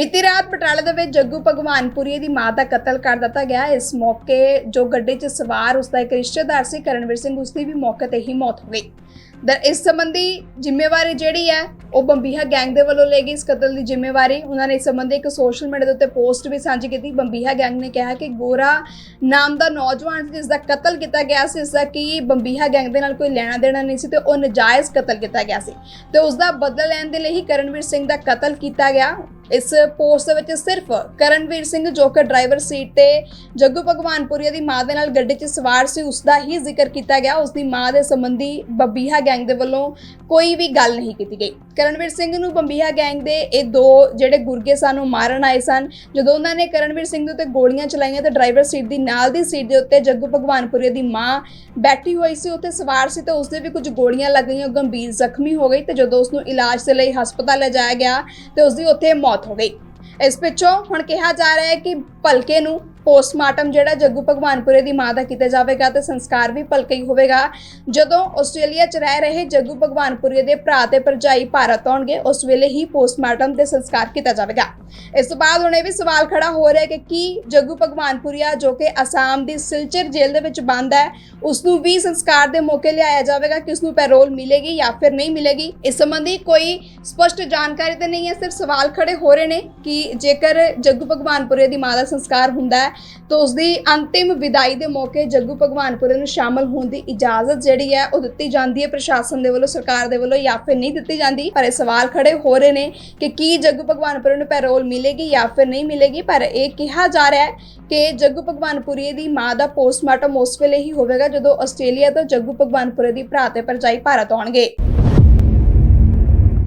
ਬੀਤੀ ਰਾਤ ਪਟਿਆਲਾ ਦੇ ਵਿੱਚ ਜੱਗੂ ਭਗਵਾਨਪੁਰੀ ਦੀ ਮਾਂ ਦਾ ਕਤਲ ਕਰ ਦਿੱਤਾ ਗਿਆ। ਇਸ ਮੌਕੇ ਜੋ ਗੱਡੀ 'ਚ ਸਵਾਰ ਉਸ ਦਾ ਇੱਕ ਰਿਸ਼ਤੇਦਾਰ ਸੀ, ਕਰਨਵੀਰ ਸਿੰਘ ਉਸ ਦੀ ਵੀ ਮੌਕੇ ਤੇ ਹੀ ਮੌਤ ਹੋ ਗਈ। ਦਰ ਇਸ ਸੰਬੰਧੀ ਜ਼ਿੰਮੇਵਾਰੀ ਜਿਹੜੀ ਹੈ, ਉਹ ਬੰਬੀਹਾ ਗੈਂਗ ਦੇ ਵੱਲੋਂ ਲਈ ਗਈ। ਇਸ ਕਤਲ ਦੀ ਜ਼ਿੰਮੇਵਾਰੀ ਉਹਨਾਂ ਨੇ ਇਸ ਸੰਬੰਧੀ ਇੱਕ ਸੋਸ਼ਲ ਮੀਡੀਆ ਦੇ ਉੱਤੇ ਪੋਸਟ ਵੀ ਸਾਂਝੀ ਕੀਤੀ। ਬੰਬੀਹਾ ਗੈਂਗ ਨੇ ਕਿਹਾ ਕਿ ਗੋਰਾ ਨਾਮ ਦਾ ਨੌਜਵਾਨ ਸੀ ਜਿਸ ਦਾ ਕਤਲ ਕੀਤਾ ਗਿਆ ਸੀ ਇਸ ਦਾ ਕਿ ਬੰਬੀਹਾ ਗੈਂਗ ਦੇ ਨਾਲ ਕੋਈ ਲੈਣਾ ਦੇਣਾ ਨਹੀਂ ਸੀ ਤੇ ਉਹ ਨਜਾਇਜ਼ ਕਤਲ ਕੀਤਾ ਗਿਆ ਸੀ। ਤੇ ਉਸ ਦਾ ਬਦਲਾ ਲੈਣ ਦੇ ਲਈ ਹੀ ਕਰਨਵੀਰ ਸਿੰਘ ਦਾ ਕਤਲ ਕੀਤਾ ਗਿਆ। ਇਸ ਪੋਸਟ ਦੇ ਵਿੱਚ ਸਿਰਫ ਕਰਨਵੀਰ ਸਿੰਘ ਜੋ ਕਿ ਡਰਾਈਵਰ ਸੀਟ ਤੇ ਜੱਗੂ ਭਗਵਾਨਪੁਰੀਆ ਦੀ ਮਾਂ ਦੇ ਨਾਲ ਗੱਡੀ 'ਚ ਸਵਾਰ ਸੀ ਉਸ ਦਾ ਹੀ ਜ਼ਿਕਰ ਕੀਤਾ ਗਿਆ। ਉਸ ਦੀ ਮਾਂ ਦੇ ਸੰਬੰਧੀ ਬੰਬੀਹਾ ਗੈਂਗ ਦੇ ਵੱਲੋਂ ਕੋਈ ਵੀ ਗੱਲ ਨਹੀਂ ਕੀਤੀ ਗਈ। ਕਰਨਵੀਰ ਸਿੰਘ ਨੂੰ ਬੰਬੀਹਾ ਗੈਂਗ ਦੇ ਇਹ ਦੋ ਜਿਹੜੇ ਗੁਰਗੇ ਸਨ, ਉਹ ਮਾਰਨ ਆਏ ਸਨ। ਜਦੋਂ ਉਹਨਾਂ ਨੇ ਕਰਨਵੀਰ ਸਿੰਘ ਦੇ ਉੱਤੇ ਗੋਲੀਆਂ ਚਲਾਈਆਂ ਤੇ ਡਰਾਈਵਰ ਸੀਟ ਦੀ ਨਾਲ ਦੀ ਸੀਟ ਦੇ ਉੱਤੇ ਜੱਗੂ ਭਗਵਾਨਪੁਰੀਆ ਦੀ ਮਾਂ ਬੈਠੀ ਹੋਈ ਸੀ ਉੱਤੇ ਸਵਾਰ ਸੀ ਤੇ ਉਸਦੇ ਵੀ ਕੁਝ ਗੋਲੀਆਂ ਲੱਗ ਗਈਆਂ ਉਹ ਗੰਭੀਰ ਜ਼ਖਮੀ ਹੋ ਗਈ ਤੇ ਜਦੋਂ ਉਸ ਨੂੰ ਇਲਾਜ ਦੇ ਲਈ ਹਸਪਤਾਲ ਲਿਜਾਇਆ ਗਿਆ ਤੇ ਉਸ ਦੀ ਉੱਥੇ ਮੌਤ ਹੋ ਗਈ। ਇਸ ਪਿੱਛੋਂ ਹੁਣ ਕਿਹਾ ਜਾ ਰਿਹਾ ਹੈ ਕਿ ਭਲਕੇ ਨੂੰ ਪੋਸਟਮਾਰਟਮ ਜਿਹੜਾ ਜੱਗੂ ਭਗਵਾਨਪੁਰੇ ਦੀ ਮਾਂ ਦਾ ਕੀਤਾ ਜਾਵੇਗਾ ਤੇ ਸੰਸਕਾਰ ਵੀ ਭਲਕੇ ਹੀ ਹੋਵੇਗਾ। ਜਦੋਂ ਆਸਟ੍ਰੇਲੀਆ 'ਚ ਰਹਿ ਰਹੇ ਜੱਗੂ ਭਗਵਾਨਪੁਰੇ ਦੇ ਭਰਾ ਤੇ ਭਰਜਾਈ ਭਾਰਤ ਆਉਣਗੇ, ਉਸ ਵੇਲੇ ਹੀ ਪੋਸਟਮਾਰਟਮ ਤੇ ਸੰਸਕਾਰ ਕੀਤਾ ਜਾਵੇਗਾ। ਇਸ ਤੋਂ ਬਾਅਦ ਹੁਣ ਇਹ ਵੀ ਸਵਾਲ ਖੜਾ ਹੋ ਰਿਹਾ ਹੈ ਕਿ ਕੀ ਜੱਗੂ ਭਗਵਾਨਪੁਰੀਆ ਜੋ ਕਿ ਅਸਾਮ ਦੀ ਸਿਲਚਰ ਜੇਲ੍ਹ ਦੇ ਵਿੱਚ ਬੰਦ ਹੈ ਉਸ ਨੂੰ ਵੀ ਸੰਸਕਾਰ ਦੇ ਮੌਕੇ ਲਿਆਇਆ ਜਾਵੇਗਾ ਕਿ ਉਸ ਨੂੰ ਪੈਰੋਲ ਮਿਲੇਗੀ ਜਾਂ ਫਿਰ ਨਹੀਂ ਮਿਲੇਗੀ? ਇਸ ਸੰਬੰਧੀ ਕੋਈ ਸਪਸ਼ਟ ਜਾਣਕਾਰੀ ਤਾਂ ਨਹੀਂ ਹੈ, ਸਿਰਫ ਸਵਾਲ ਖੜੇ ਹੋ ਰਹੇ ਨੇ ਕਿ ਜੇਕਰ ਜੱਗੂ ਭਗਵਾਨਪੁਰੇ ਦੀ ਮਾਂ ਦਾ ਸੰਸਕਾਰ ਹੁੰਦਾ ਹੈ ਤਾਂ ਉਸ ਦੀ ਅੰਤਿਮ ਵਿਦਾਈ ਦੇ ਮੌਕੇ ਜੱਗੂ ਭਗਵਾਨਪੁਰੇ ਨੂੰ ਸ਼ਾਮਲ ਹੋਣ ਦੀ ਇਜਾਜ਼ਤ ਜਿਹੜੀ ਹੈ ਉਹ ਦਿੱਤੀ ਜਾਂਦੀ ਹੈ। ਪ੍ਰਸ਼ਾਸਨ ਦੇ ਵੱਲੋਂ, ਸਰਕਾਰ ਦੇ ਵੱਲੋਂ ਜਾਂ ਫਿਰ ਨਹੀਂ ਦਿੱਤੀ ਜਾਂਦੀ। ਪਰ ਇਹ ਸਵਾਲ ਖੜੇ ਹੋ ਰਹੇ ਨੇ ਕਿ ਕੀ ਜੱਗੂ ਭਗਵਾਨਪੁਰੇ ਨੂੰ ਪੈਰੋਲ ਮਿਲੇਗੀ ਜਾਂ ਫਿਰ ਨਹੀਂ ਮਿਲੇਗੀ? ਪਰ ਇਹ ਕਿਹਾ ਜਾ ਰਿਹਾ ਹੈ ਕਿ ਜੱਗੂ ਭਗਵਾਨਪੁਰੀ ਦੀ ਮਾਂ ਦਾ ਪੋਸਟਮਾਰਟਮ ਉਸ ਵੇਲੇ ਹੀ ਹੋਵੇਗਾ ਜਦੋਂ ਆਸਟ੍ਰੇਲੀਆ ਤੋਂ ਜੱਗੂ ਭਗਵਾਨਪੁਰੇ ਦੀ ਭਰਾ ਤੇ ਭਰਜਾਈ ਭਾਰਤ ਆਉਣਗੇ।